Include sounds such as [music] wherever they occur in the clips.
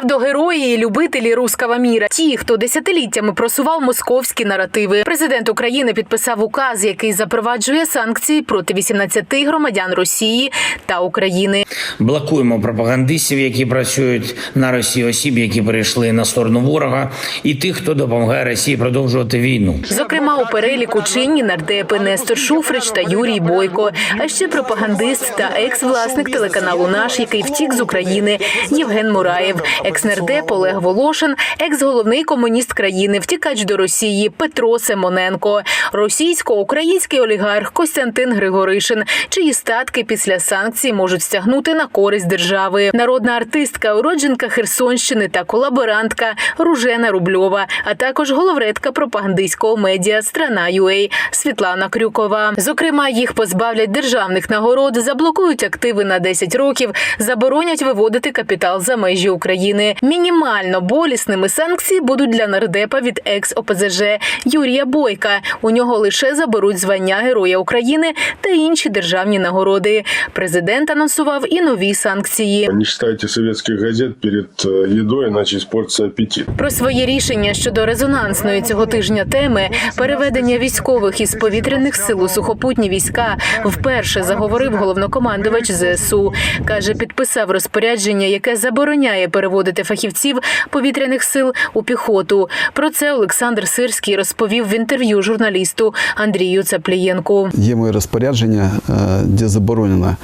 Псевдогерої і любителі руского міра, ті, хто десятиліттями просував московські наративи. Президент України підписав указ, який запроваджує санкції проти 18 громадян Росії та України. Блокуємо пропагандистів, які працюють на Росію, осіб, які перейшли на сторону ворога, і тих, хто допомагає Росії продовжувати війну. Зокрема, у переліку чинні нардепи Нестор Шуфрич та Юрій Бойко, а ще пропагандист та екс-власник телеканалу Наш, який втік з України, Євген Мураєв, екс-нардеп Олег Волошин, екс-головний комуніст країни, втікач до Росії Петро Семоненко, російсько-український олігарх Костянтин Григоришин, чиї статки після санкцій можуть стягнути на користь держави. Народна артистка, уродженка Херсонщини та колаборантка Ружена Рубльова, а також головредка пропагандистського медіа Страна UA Світлана Крюкова. Зокрема, їх позбавлять державних нагород, заблокують активи на 10 років, заборонять виводити капітал за межі України. Мінімально болісними санкції будуть для нардепа від екс-ОПЗЖ Юрія Бойка. У нього лише заберуть звання Героя України та інші державні нагороди. Президент анонсував і нові санкції. Не читайте советских газет перед э, едой, иначе испортится аппетит. Про своє рішення щодо резонансної цього тижня теми переведення військових із повітряних сил у сухопутні війська вперше заговорив головнокомандувач ЗСУ. каже, підписав розпорядження, яке забороняє переводити фахівців повітряних сил у піхоту. Про це Олександр Сирський розповів в інтерв'ю журналісту Андрію Цаплієнку. Є моє розпорядження, е, де заборонено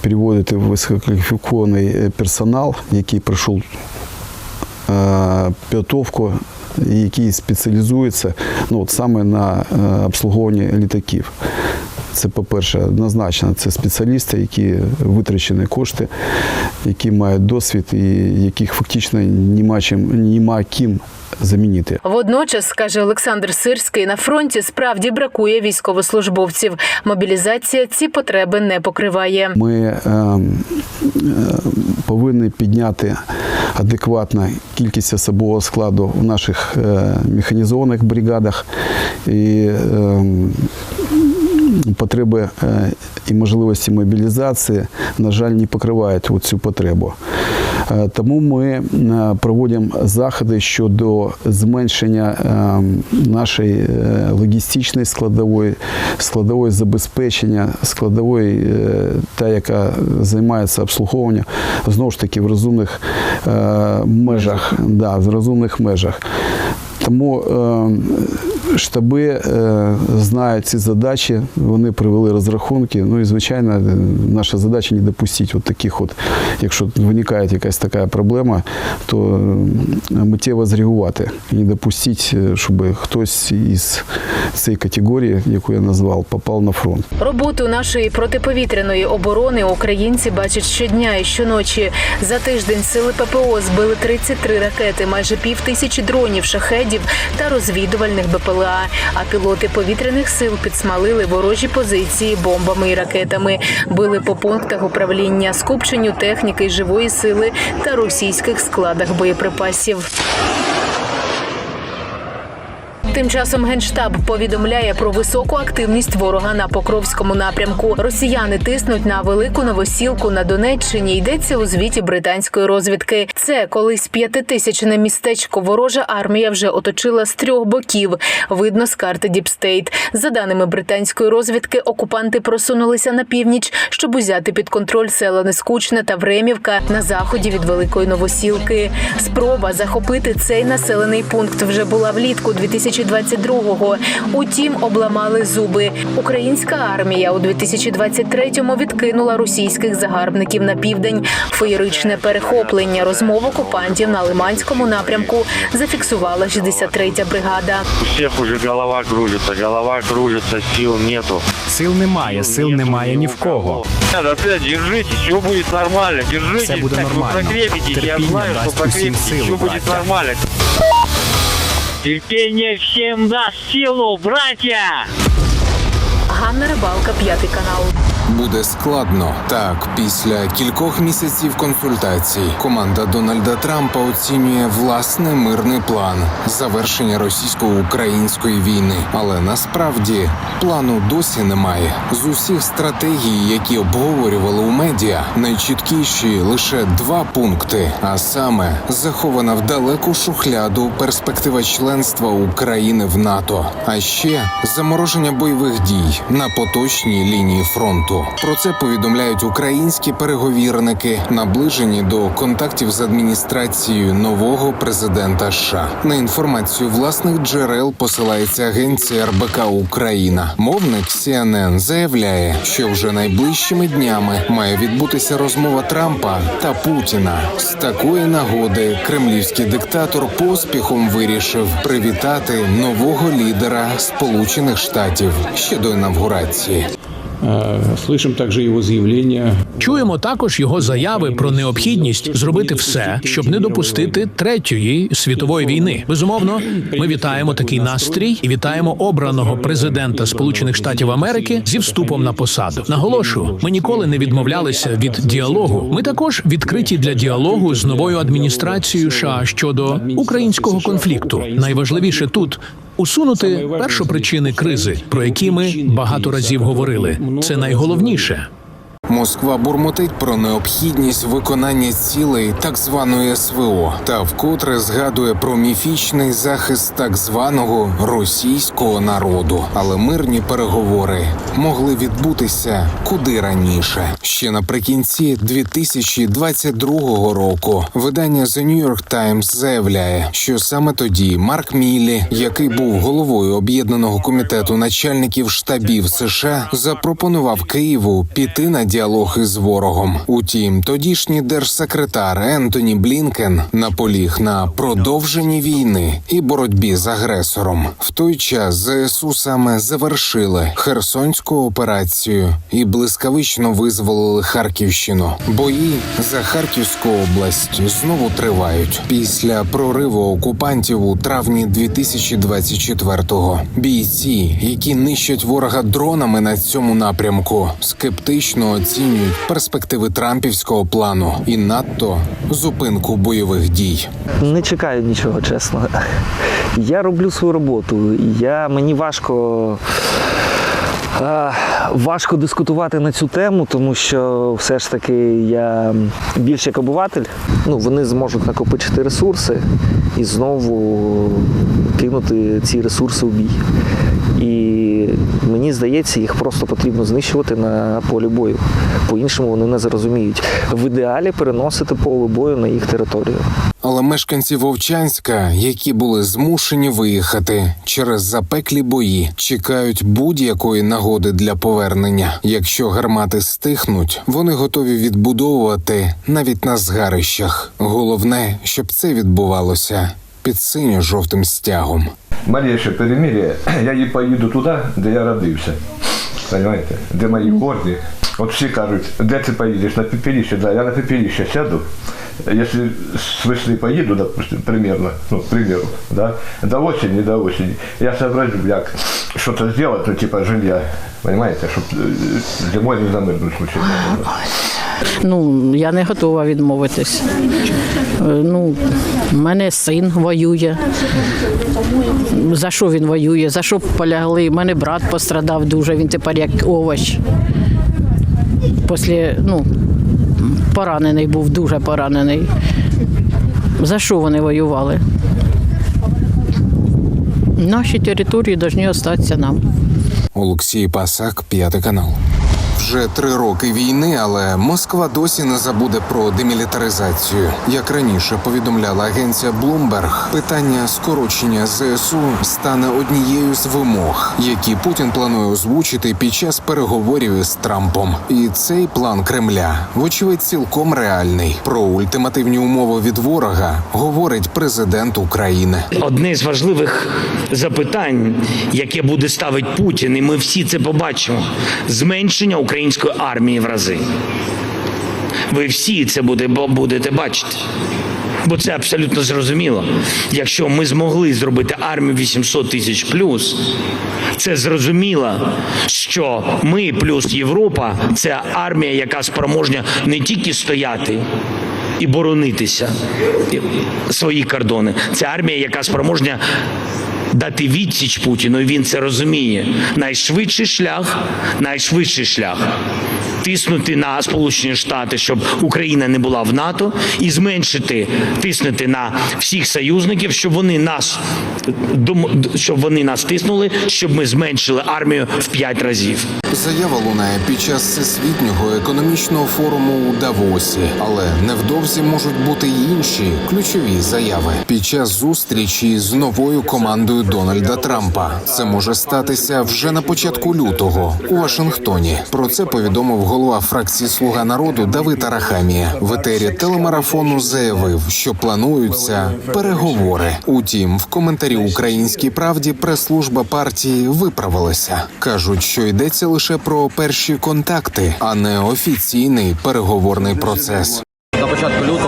переводити висококваліфікований е, персонал, який пройшов е, підготовку, який спеціалізується ну, от саме на обслуговуванні літаків. Це, по-перше, однозначно, це спеціалісти, які витрачені кошти, які мають досвід і яких фактично нема чим, нема ким замінити. Водночас, каже Олександр Сирський, на фронті справді бракує військовослужбовців. Мобілізація ці потреби не покриває. Ми е, е, повинні підняти адекватно кількість особового складу в наших е, механізованих бригадах і е, потреби е, і можливості мобілізації, на жаль, не покривають цю потребу. Е, Тому ми е, проводимо заходи щодо зменшення нашої логістичної складової, складової забезпечення, складової, та, яка займається обслуговуванням, знову ж таки в розумних межах. Да, в розумних межах. Тому штаби е, знають ці задачі, вони привели розрахунки. Ну і звичайно, е, наша задача не допустити от таких, от, якщо виникає якась така проблема, то е, миттєво зреагувати і не допустити, щоб хтось із цієї категорії, яку я назвав, попав на фронт. Роботу нашої протиповітряної оборони українці бачать щодня і щоночі. За тиждень сили ППО збили 33 ракети, майже пів тисячі дронів, шахедів та розвідувальних БПЛА. А пілоти повітряних сил підсмалили ворожі позиції бомбами і ракетами, били по пунктах управління, скупченню техніки живої сили та російських складах боєприпасів. Тим часом генштаб повідомляє про високу активність ворога на Покровському напрямку. Росіяни тиснуть на велику новосілку на Донеччині. Йдеться у звіті британської розвідки. Це колись п'ятитисячне містечко. Ворожа армія вже оточила з трьох боків. Видно з карти Діпстейт. За даними британської розвідки, окупанти просунулися на північ, щоб узяти під контроль села Нескучне та Времівка на заході від великої новосілки. Спроба захопити цей населений пункт вже була влітку 2022-го. Утім, обламали зуби. Українська армія у 2023-му відкинула російських загарбників на південь. Феєричне перехоплення розмов окупантів на Лиманському напрямку зафіксувала 63-я бригада. У всех уже голова кружится, голова кружится, сил нету. Сил немає, сил немає ні в кого. Опять держитесь, все будет нормально, держитесь. Все буде нормально. Терпіння дасть усім силу, все браття. нормально. Терпение всем даст силу, братья! Ганна Рыбалка, пятый канал. Буде складно. Так, після кількох місяців консультацій команда Дональда Трампа оцінює власний мирний план завершення російсько-української війни. Але насправді плану досі немає. З усіх стратегій, які обговорювали у медіа, найчіткіші лише два пункти: а саме захована в далеку шухляду перспектива членства України в НАТО, а ще замороження бойових дій на поточній лінії фронту. Про це повідомляють українські переговірники, наближені до контактів з адміністрацією нового президента США. На інформацію власних джерел посилається агенція РБК Україна. Мовник CNN заявляє, що вже найближчими днями має відбутися розмова Трампа та Путіна. З такої нагоди кремлівський диктатор поспіхом вирішив привітати нового лідера Сполучених Штатів ще до інавгурації. Э, Слышим также его заявление Чуємо також його заяви про необхідність зробити все, щоб не допустити третьої світової війни. Безумовно, ми вітаємо такий настрій і вітаємо обраного президента Сполучених Штатів Америки зі вступом на посаду. Наголошую, ми ніколи не відмовлялися від діалогу. Ми також відкриті для діалогу з новою адміністрацією США щодо українського конфлікту. Найважливіше тут. Усунути першопричини кризи, про які ми багато разів говорили. Це найголовніше. Москва бурмотить про необхідність виконання цілей так званої СВО та вкотре згадує про міфічний захист так званого російського народу. Але мирні переговори могли відбутися куди раніше. Ще наприкінці 2022 року видання The New York Times заявляє, що саме тоді Марк Міллі, який був головою об'єднаного комітету начальників штабів США, запропонував Києву піти на діалог із ворогом. Утім, тодішній держсекретар Ентоні Блінкен наполіг на продовженні війни і боротьбі з агресором. В той час ЗСУ саме завершили Херсонську операцію і блискавично визволили Харківщину. Бої за Харківську область знову тривають після прориву окупантів у травні 2024-го. Бійці, які нищать ворога дронами на цьому напрямку, скептично оцінюють перспективи трампівського плану і надто зупинку бойових дій. Не чекаю нічого, чесно. Я роблю свою роботу. Я, мені важко. Важко дискутувати на цю тему, тому що все ж таки я більш як обиватель. Ну, вони зможуть накопичити ресурси і знову кинути ці ресурси у бій. Мені здається, їх просто потрібно знищувати на полі бою. По-іншому вони не зрозуміють. В ідеалі переносити поле бою на їх територію. Але мешканці Вовчанська, які були змушені виїхати через запеклі бої, чекають будь-якої нагоди для повернення. Якщо гармати стихнуть, вони готові відбудовувати навіть на згарищах. Головне, щоб це відбувалося під синьо-жовтим стягом. Малейше перемир'я, [clears throat] я і поїду туди, де я родився. Понимаєте? Де мої корні. От всі кажуть, де ти поїдеш? На пепелище, да, я на пепелище сяду. Якщо с весны поеду, допустим, примерно, ну, к примеру, да, до осени, до осени, я соображу, як что-то сделать, ну, типа жилья, понимаете, чтобы зимой не замерзнуть случайно. Ну, я не готова відмовитись. Е, Ну, в мене син воює. За що він воює? За що полягли? У мене брат пострадав дуже, він тепер як овоч. Після, ну, поранений був, дуже поранений. За що вони воювали? Наші території повинні залишитися нам. Олексій Пасак, п'ятий канал. Вже три роки війни, але Москва досі не забуде про демілітаризацію. Як раніше повідомляла агенція Bloomberg, питання скорочення ЗСУ стане однією з вимог, які Путін планує озвучити під час переговорів із Трампом. І цей план Кремля, вочевидь, цілком реальний. Про ультимативні умови від ворога говорить президент України. Одне з важливих запитань, яке буде ставити Путін, і ми всі це побачимо: зменшення української армії в рази. Ви всі це буде, будете бачити. Бо це абсолютно зрозуміло. Якщо ми змогли зробити армію 800 тисяч плюс, це зрозуміло, що ми плюс Європа це армія, яка спроможня не тільки стояти. І боронитися свої кордони. Це армія, яка спроможня дати відсіч Путіну. і Він це розуміє. Найшвидший шлях, найшвидший шлях тиснути на Сполучені Штати, щоб Україна не була в НАТО, і зменшити тиснути на всіх союзників, щоб вони нас щоб вони нас тиснули, щоб ми зменшили армію в п'ять разів. Заява лунає під час всесвітнього економічного форуму у Давосі, але невдовзі можуть бути й інші ключові заяви під час зустрічі з новою командою Дональда Трампа. Це може статися вже на початку лютого у Вашингтоні. Про це повідомив голова фракції Слуга народу Давид Арахамія. В етері телемарафону заявив, що плануються переговори. Утім, в коментарі Українській правді прес-служба партії виправилася. кажуть, що йдеться лише про перші контакти, а не офіційний переговорний процес. На початку лютого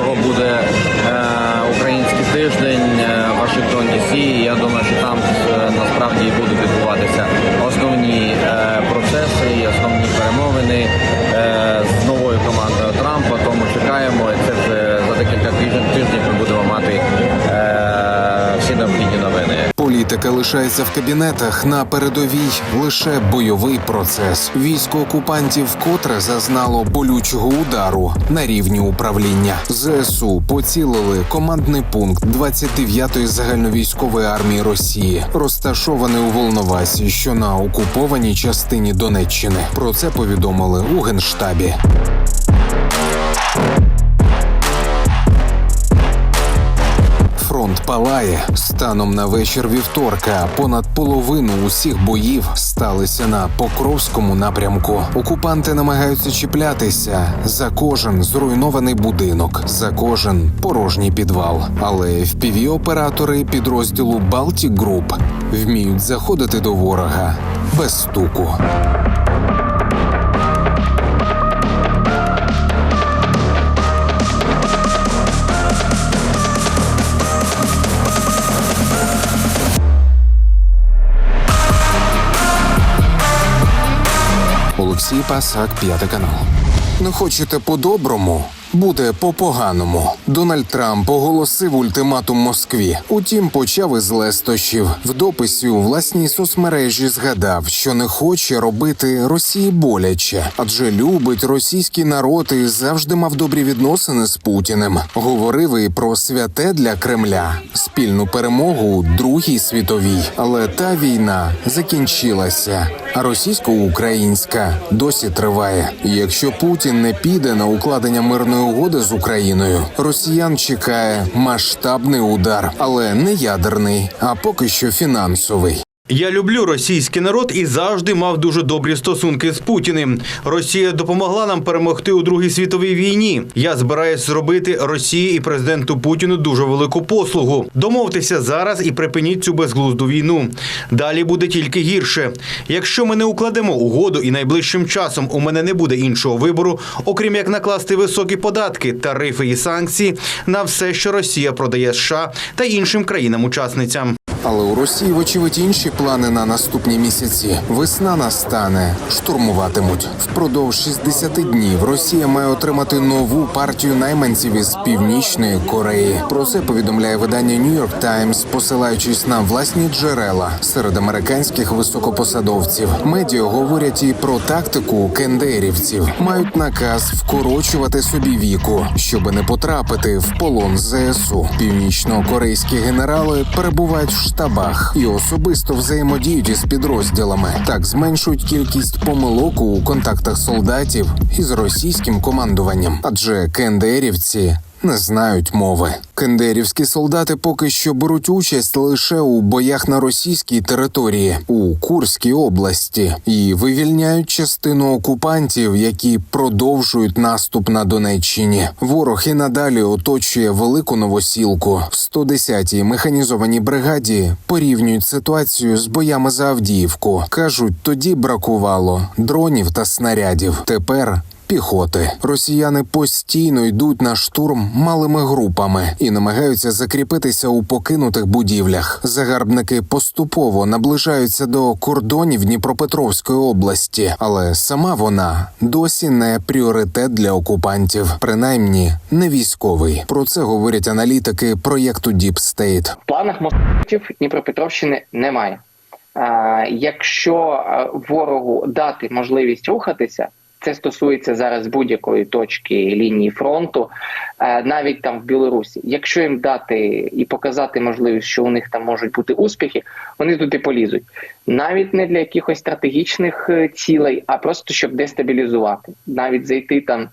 Політика лишається в кабінетах на передовій лише бойовий процес. Військо окупантів вкотре зазнало болючого удару на рівні управління. ЗСУ поцілили командний пункт 29-ї загальновійськової армії Росії, розташований у Волновасі, що на окупованій частині Донеччини. Про це повідомили у генштабі. Палає станом на вечір вівторка. Понад половину усіх боїв сталися на Покровському напрямку. Окупанти намагаються чіплятися за кожен зруйнований будинок, за кожен порожній підвал. Але fpv оператори підрозділу Baltic Group вміють заходити до ворога без стуку. Пасак, п'ятий канал. Не хочете по-доброму? Буде по-поганому. Дональд Трамп оголосив ультиматум Москві. Утім, почав із лестощів. В дописі у власній соцмережі згадав, що не хоче робити Росії боляче, адже любить російський народ і завжди мав добрі відносини з Путіним. Говорив і про святе для Кремля спільну перемогу у Другій світовій. Але та війна закінчилася, а російсько-українська досі триває. Якщо Путін не піде на укладення мирної угоди з Україною, росіян чекає масштабний удар, але не ядерний, а поки що фінансовий. Я люблю російський народ і завжди мав дуже добрі стосунки з Путіним. Росія допомогла нам перемогти у Другій світовій війні. Я збираюсь зробити Росії і президенту Путіну дуже велику послугу. Домовтеся зараз і припиніть цю безглузду війну. Далі буде тільки гірше. Якщо ми не укладемо угоду і найближчим часом у мене не буде іншого вибору, окрім як накласти високі податки, тарифи і санкції на все, що Росія продає США та іншим країнам-учасницям. Але у Росії, вочевидь, інші плани на наступні місяці. Весна настане, штурмуватимуть. Впродовж 60 днів Росія має отримати нову партію найманців із північної Кореї. Про це повідомляє видання New York Times, посилаючись на власні джерела серед американських високопосадовців. Медіа говорять і про тактику кендерівців. Мають наказ вкорочувати собі віку, щоби не потрапити в полон ЗСУ. Північно-корейські генерали перебувають в штабах і особисто взаємодіють із підрозділами. Так зменшують кількість помилок у контактах солдатів із російським командуванням, адже кендерівці. Не знають мови. Кендерівські солдати поки що беруть участь лише у боях на російській території у Курській області і вивільняють частину окупантів, які продовжують наступ на Донеччині. Ворог і надалі оточує велику новосілку. В 110-й механізованій бригаді порівнюють ситуацію з боями за Авдіївку. кажуть, тоді бракувало дронів та снарядів. Тепер піхоти. Росіяни постійно йдуть на штурм малими групами і намагаються закріпитися у покинутих будівлях. Загарбники поступово наближаються до кордонів Дніпропетровської області, але сама вона досі не пріоритет для окупантів, принаймні не військовий. Про це говорять аналітики проєкту Deep State. Планах москвитів Дніпропетровщини немає. Якщо ворогу дати можливість рухатися, це стосується зараз будь-якої точки лінії фронту, е, навіть там в Білорусі. Якщо їм дати і показати можливість, що у них там можуть бути успіхи, вони туди полізуть. Навіть не для якихось стратегічних е, цілей, а просто щоб дестабілізувати, навіть зайти там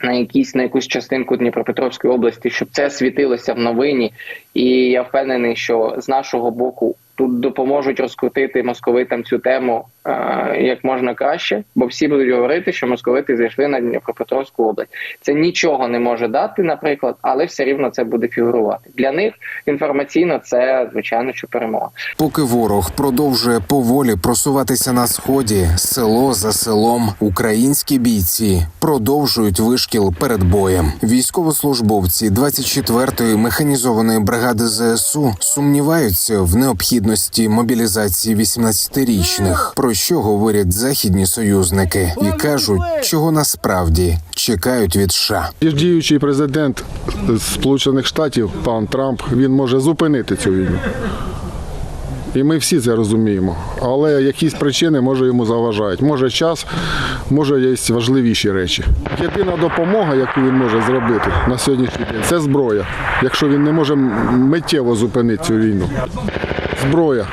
на якісь на якусь частинку Дніпропетровської області, щоб це світилося в новині. І я впевнений, що з нашого боку тут допоможуть розкрутити московитам цю тему е, як можна краще, бо всі будуть говорити, що московити зайшли на Дніпропетровську область. Це нічого не може дати, наприклад, але все рівно це буде фігурувати. Для них інформаційно це звичайно що перемога. Поки ворог продовжує поволі просуватися на сході, село за селом, українські бійці продовжують вишкіл перед боєм. Військовослужбовці 24-ї механізованої бригади ЗСУ сумніваються в необхідності мобілізації 18-річних, про що говорять західні союзники, і кажуть, чого насправді чекають від США. Діючий президент Сполучених Штатів, пан Трамп, він може зупинити цю війну. І ми всі це розуміємо. Але якісь причини може йому заважають. Може час, може є важливіші речі. Єдина допомога, яку він може зробити на сьогоднішній день, це зброя. Якщо він не може миттєво зупинити цю війну. Зброя.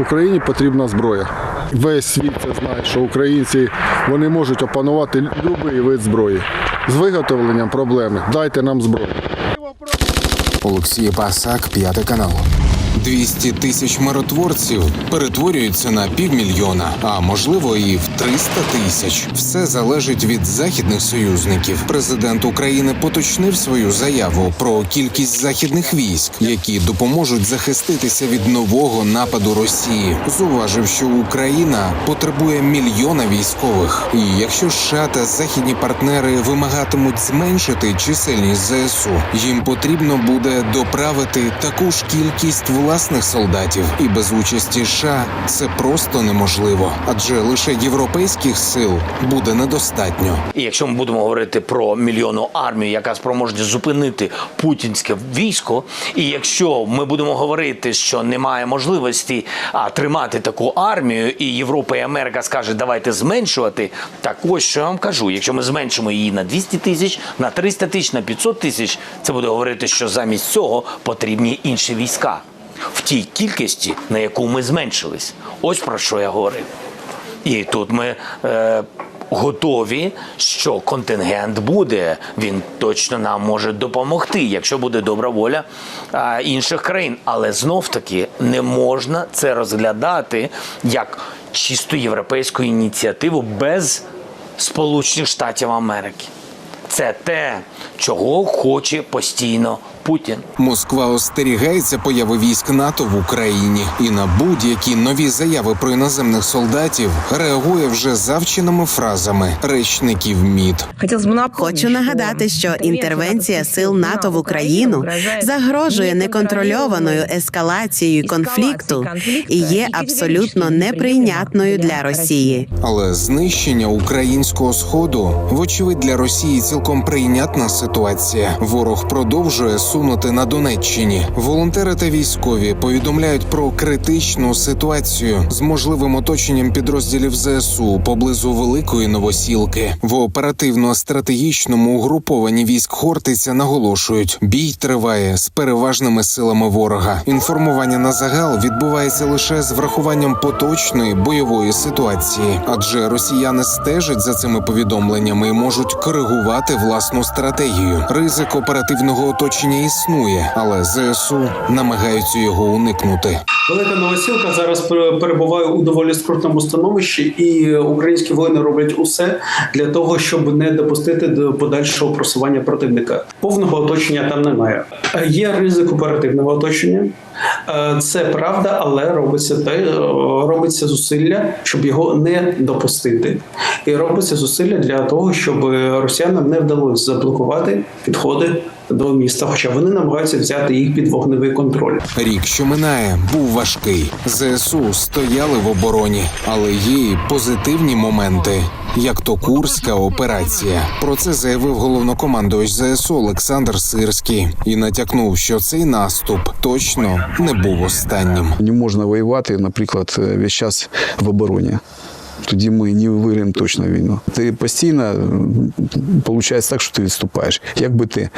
Україні потрібна зброя. Весь світ це знає, що українці вони можуть опанувати будь-який вид зброї. З виготовленням проблеми. Дайте нам зброю. Олексій Пасак, п'ятий канал. 200 тисяч миротворців перетворюються на півмільйона, а можливо і в 300 тисяч. Все залежить від західних союзників. Президент України поточнив свою заяву про кількість західних військ, які допоможуть захиститися від нового нападу Росії. Зуважив, що Україна потребує мільйона військових. І якщо США та західні партнери вимагатимуть зменшити чисельність ЗСУ, їм потрібно буде доправити таку ж кількість власних солдатів, і без участі США це просто неможливо, адже лише європейських сил буде недостатньо. І якщо ми будемо говорити про мільйонну армію, яка спроможна зупинити путінське військо, і якщо ми будемо говорити, що немає можливості а, тримати таку армію, і Європа і Америка скаже, давайте зменшувати, так ось що я вам кажу. Якщо ми зменшимо її на 200 тисяч, на 300 тисяч, на 500 тисяч, це буде говорити, що замість цього потрібні інші війська в тій кількості, на яку ми зменшились. Ось про що я говорив. І тут ми е, готові, що контингент буде. Він точно нам може допомогти, якщо буде добра воля е, інших країн. Але знов таки не можна це розглядати як чисто європейську ініціативу без Сполучених Штатів Америки. Це те, чого хоче постійно Путін. Москва остерігається появи військ НАТО в Україні і на будь-які нові заяви про іноземних солдатів реагує вже завченими фразами речників МІД. Хочу нагадати, що інтервенція сил НАТО в Україну загрожує неконтрольованою ескалацією конфлікту і є абсолютно неприйнятною для Росії. Але знищення українського сходу, вочевидь, для Росії цілком прийнятна ситуація. Ворог продовжує сунути на Донеччині. Волонтери та військові повідомляють про критичну ситуацію з можливим оточенням підрозділів ЗСУ поблизу Великої Новосілки. В оперативно-стратегічному угрупованні військ Хортиця наголошують, бій триває з переважними силами ворога. Інформування на загал відбувається лише з врахуванням поточної бойової ситуації, адже росіяни стежать за цими повідомленнями і можуть коригувати власну стратегію. Ризик оперативного оточення існує, але ЗСУ намагаються його уникнути. Велика Новосілка зараз перебуває у доволі скрутному становищі, і українські воїни роблять усе для того, щоб не допустити до подальшого просування противника. Повного оточення там немає. Є ризик оперативного оточення, Е, Це правда, але робиться те, е, робиться зусилля, щоб його не допустити, і робиться зусилля для того, щоб росіянам не вдалося заблокувати підходи до міста, хоча вони намагаються взяти їх під вогневий контроль. Рік, що минає, був важкий. ЗСУ стояли в обороні, але є і позитивні моменти, як то Курська операція. Про це заявив головнокомандувач ЗСУ Олександр Сирський і натякнув, що цей наступ точно не був останнім. Не можна воювати, наприклад, е, весь час в обороні. Тоді ми не виграємо точно війну. Ти постійно виходить так, що ти відступаєш. Як би ти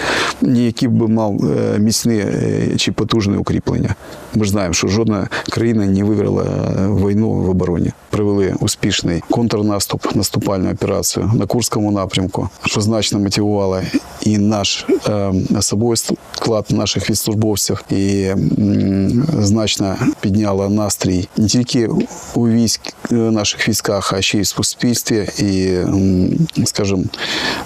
ніякі б мав е, міцні е, чи потужне укріплення. Ми ж знаємо, що жодна країна не виграла е, війну в обороні. Провели успішний контрнаступ, наступальну операцію на Курському напрямку, що значно мотивувало і наш е, особовий склад наших відслужбовців, і значно підняло настрій не тільки у військ е, наших військах, а ще й в суспільстві, і, скажімо,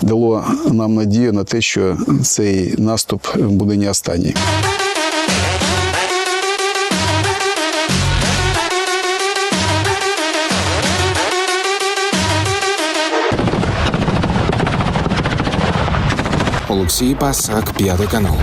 дало нам надію на те, що цей наступ буде не останній. Олексій Пасак, п'ятий канал.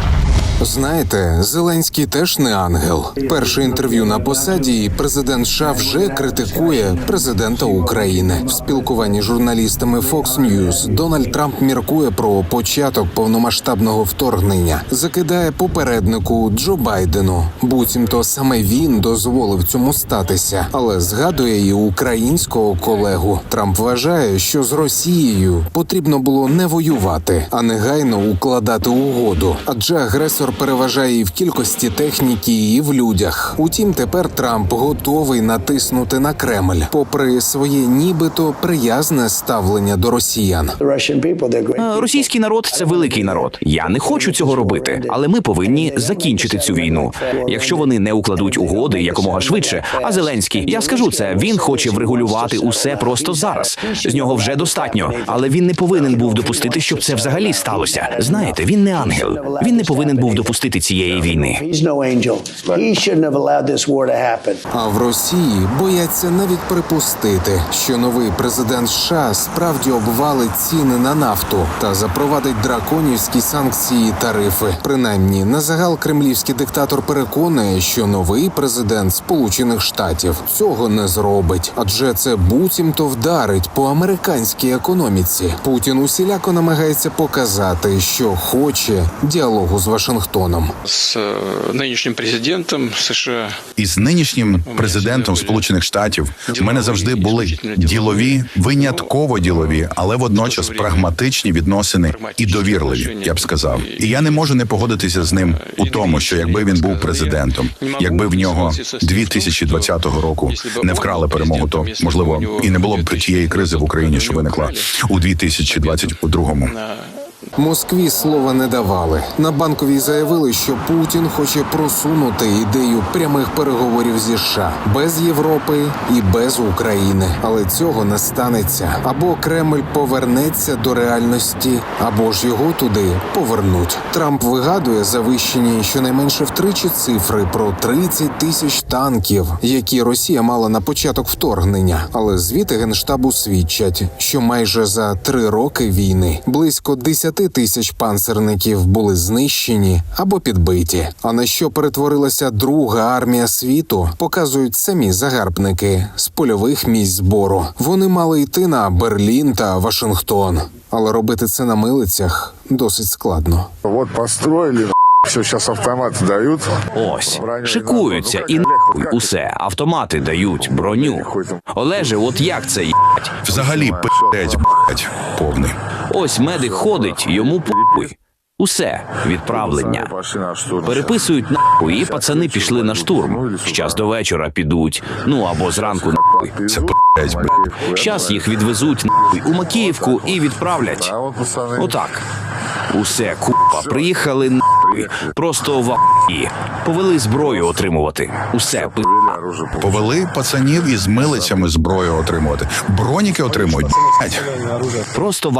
Знаєте, Зеленський теж не ангел. Перше інтерв'ю на посаді, і президент США вже критикує президента України. В спілкуванні з журналістами Fox News Дональд Трамп міркує про початок повномасштабного вторгнення, закидає попереднику Джо Байдену. Буцімто саме він дозволив цьому статися, але згадує і українського колегу. Трамп вважає, що з Росією потрібно було не воювати, а негайно укладати угоду, адже агресор переважає і в кількості техніки, і в людях. Утім, тепер Трамп готовий натиснути на Кремль, попри своє нібито приязне ставлення до росіян. Е, Російський народ це великий народ. Я не хочу цього робити, але ми повинні закінчити цю війну. Якщо вони не укладуть угоди якомога швидше. А Зеленський, я скажу це. Він хоче врегулювати усе просто зараз. З нього вже достатньо, але він не повинен був допустити, щоб це взагалі сталося. Знаєте, він не ангел. Він не повинен був допустити цієї війни. А в Росії бояться навіть припустити, що новий президент США справді обвалить ціни на нафту та запровадить драконівські санкції і тарифи. Принаймні, на загал кремлівський диктатор переконує, що новий президент Сполучених Штатів цього не зробить, адже це буцімто вдарить по американській економіці. Путін усіляко намагається показати, що хоче діалогу з Вашингтоном. З е, нинішнім президентом США. Із нинішнім президентом Сполучених Штатів у мене завжди були ділові, винятково ділові, але водночас прагматичні відносини і довірливі. Я б сказав. І я не можу не погодитися з ним у тому, що якби він був президентом, якби в нього 2020 року не вкрали перемогу, то можливо і не було б тієї кризи в Україні, що виникла у 2022-му. Москві слова не давали. На банковій заявили, що Путін хоче просунути ідею прямих переговорів зі США без Європи і без України. Але цього не станеться. Або Кремль повернеться до реальності, або ж його туди повернуть. Трамп вигадує завищені щонайменше втричі цифри про 30 тисяч танків, які Росія мала на початок вторгнення. Але звіти генштабу свідчать, що майже за три роки війни близько 10 тисяч панцерників були знищені або підбиті. А на що перетворилася друга армія світу, показують самі загарбники з польових місць збору. Вони мали йти на Берлін та Вашингтон, але робити це на милицях досить складно. Вот построили, все, [laughs] сейчас автоматы дают. Ось шикуються і нахуй усе. Автомати дають броню. Олеже, от як це їбать? Взагалі пи***ець, блядь, повний. Ось медик ходить, йому похуй. Усе відправлення. Переписують нахуй, і пацани пішли на штурм. Щас до вечора підуть. Ну або зранку нахуй. Це блядь. Щас їх відвезуть нахуй у Макіївку і відправлять. Отак. Усе купа. Приїхали нахуй. Просто в ахуї. Повели зброю отримувати. Усе пи. Повели пацанів із милицями зброю отримувати. Броніки отримують. блядь. Просто в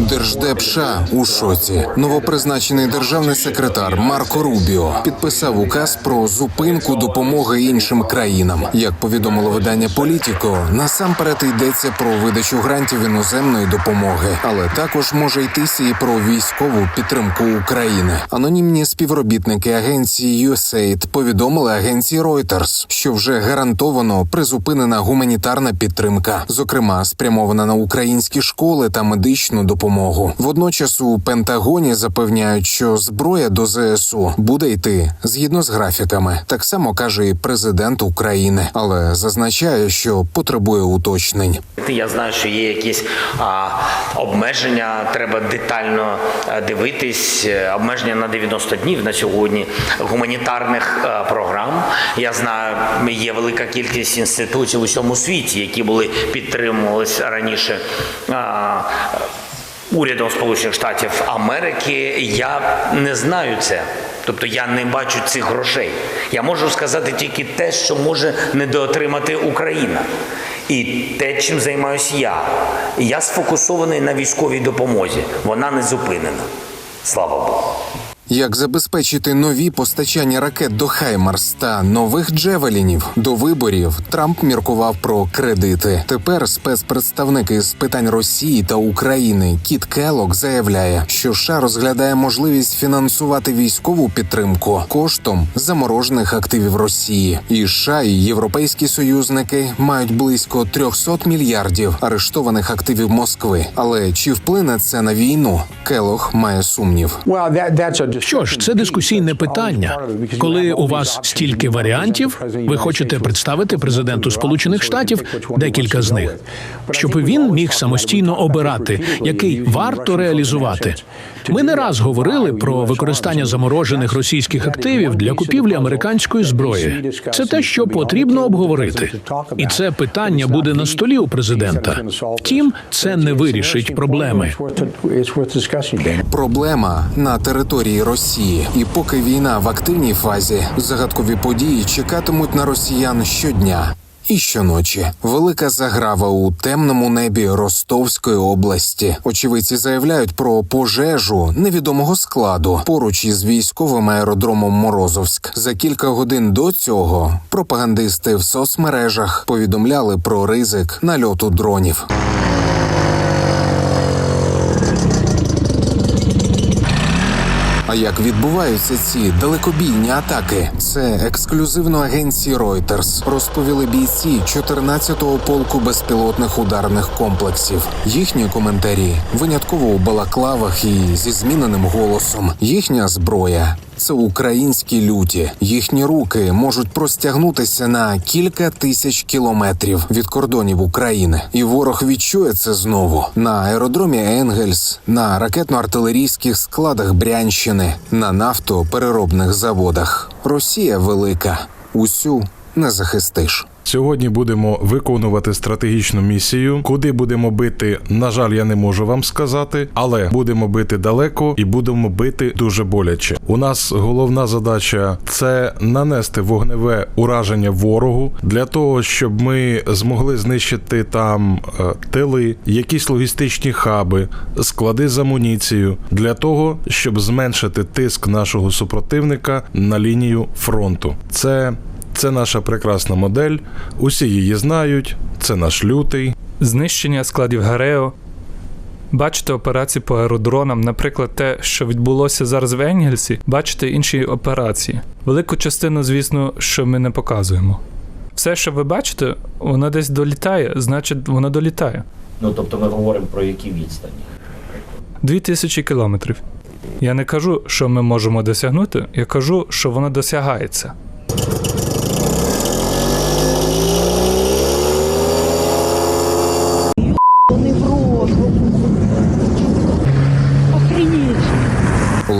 Держдеп США у шоці. Новопризначений державний секретар Марко Рубіо підписав указ про зупинку допомоги іншим країнам. Як повідомило видання Політіко, насамперед йдеться про видачу грантів іноземної допомоги, але також може йтися і про військову підтримку України. Анонімні співробітники агенції USAID повідомили агенції Reuters, що вже гарантовано призупинена гуманітарна підтримка, зокрема спрямована на українські школи та медичну допомогу. Водночас у Пентагоні запевняють, що зброя до ЗСУ буде йти згідно з графіками. Так само каже і президент України, але зазначає, що потребує уточнень. Я знаю, що є якісь а, обмеження, треба детально дивитись. Е, Обмеження на 90 днів на сьогодні гуманітарних а, програм. Я знаю, є велика кількість інституцій у всьому світі, які були підтримувалися раніше. А, Урядом Сполучених Штатів Америки я не знаю це. Тобто я не бачу цих грошей. Я можу сказати тільки те, що може недоотримати Україна. І те, чим займаюся я. Я сфокусований на військовій допомозі. Вона не зупинена. Слава Богу. Як забезпечити нові постачання ракет до Хаймарс та нових Джевелінів до виборів Трамп міркував про кредити. Тепер спецпредставник із питань Росії та України Кіт Келок заявляє, що США розглядає можливість фінансувати військову підтримку коштом заморожених активів Росії. І США і європейські союзники мають близько 300 мільярдів арештованих активів Москви. Але чи вплине це на війну? Келох має сумнів. Що ж, це дискусійне питання. Коли у вас стільки варіантів, ви хочете представити президенту Сполучених Штатів декілька з них, щоб він міг самостійно обирати, який варто реалізувати. Ми не раз говорили про використання заморожених російських активів для купівлі американської зброї. Це те, що потрібно обговорити, і це питання буде на столі у президента. Втім, це не вирішить проблеми. Проблема на території Росії, і поки війна в активній фазі, загадкові події чекатимуть на росіян щодня. І щоночі велика заграва у темному небі Ростовської області. Очевидці заявляють про пожежу невідомого складу поруч із військовим аеродромом Морозовськ. За кілька годин до цього пропагандисти в соцмережах повідомляли про ризик нальоту дронів. Як відбуваються ці далекобійні атаки? Це ексклюзивно агенції Reuters розповіли бійці 14-го полку безпілотних ударних комплексів. Їхні коментарі винятково у балаклавах і зі зміненим голосом. Їхня зброя. Це українські люті. Їхні руки можуть простягнутися на кілька тисяч кілометрів від кордонів України, і ворог відчує це знову на аеродромі Енгельс, на ракетно-артилерійських складах Брянщини, на нафтопереробних заводах. Росія велика, усю не захистиш. Сьогодні будемо виконувати стратегічну місію. Куди будемо бити, на жаль, я не можу вам сказати, але будемо бити далеко і будемо бити дуже боляче. У нас головна задача це нанести вогневе ураження ворогу для того, щоб ми змогли знищити там е, тили, якісь логістичні хаби, склади з амуніцією, для того, щоб зменшити тиск нашого супротивника на лінію фронту. Це це наша прекрасна модель. Усі її знають. Це наш лютий. Знищення складів Гарео. Бачите операції по аеродронам, наприклад, те, що відбулося зараз в Енгельсі, бачите інші операції. Велику частину, звісно, що ми не показуємо. Все, що ви бачите, воно десь долітає, значить, воно долітає. Ну тобто ми говоримо про які відстані. Дві тисячі кілометрів. Я не кажу, що ми можемо досягнути, я кажу, що воно досягається.